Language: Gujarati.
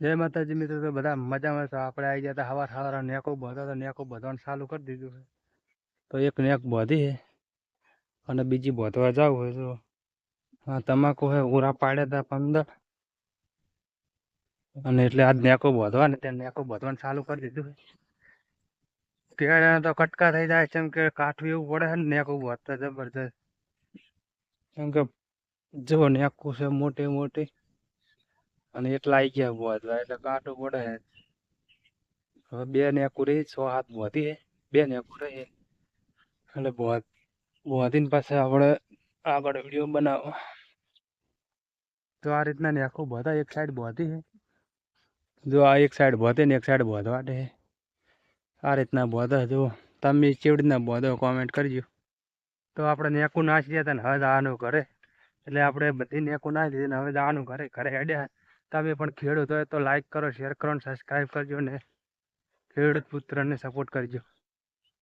જય માતાજી મિત્રો, તો બધા મજામાં છો? આપણે આવી ગયા હતા હવાર હવાર નેકો બધો તો નેકો બધવાનું ચાલુ કરી દીધું છે. તો એક નેક બોધી છે અને બીજી બોધવા જવું હોય તો. હા, તમાકુ હે, ઉરા પાડ્યા હતા પંદર. અને એટલે આ નેકો બોધવા ને ત્યાં નેકો બોધવાનું ચાલુ કરી દીધું છે. કેળા તો કટકા થઈ જાય છે કે કાઠું એવું પડે છે ને નેકો બોધતા જબરજસ્ત. કેમ કે જો નેકું છે મોટી મોટી. અને એટલા આવી ગયા બોધવા એટલે કાંટું પડે હવે બે નેકું રહી, છ હાથ છે બે નેકું રહી એટલે બોધ બોધીને પાસે આપણે આગળ વીડિયો બનાવો. તો આ રીતના નેકું બધા એક સાઈડ બોધી જો આ એક સાઈડ બોધે ને એક સાઈડ બોધવા દે આ રીતના બોધા જો. તમે કેવી રીતના બોધો કોમેન્ટ કરજો. તો આપણે નેકું નાખી દેતા ને હવે આનું ઘરે. એટલે આપણે બધી નેકું નાખી દીધી ને હવે આનું ઘરે ઘરે હેડ્યા. તમે પણ ખેડૂત હોય તો લાઈક કરો શેર કરો ને સબસ્ક્રાઈબ કરજો ને. ખેડૂત પુત્રને સપોર્ટ કરજો.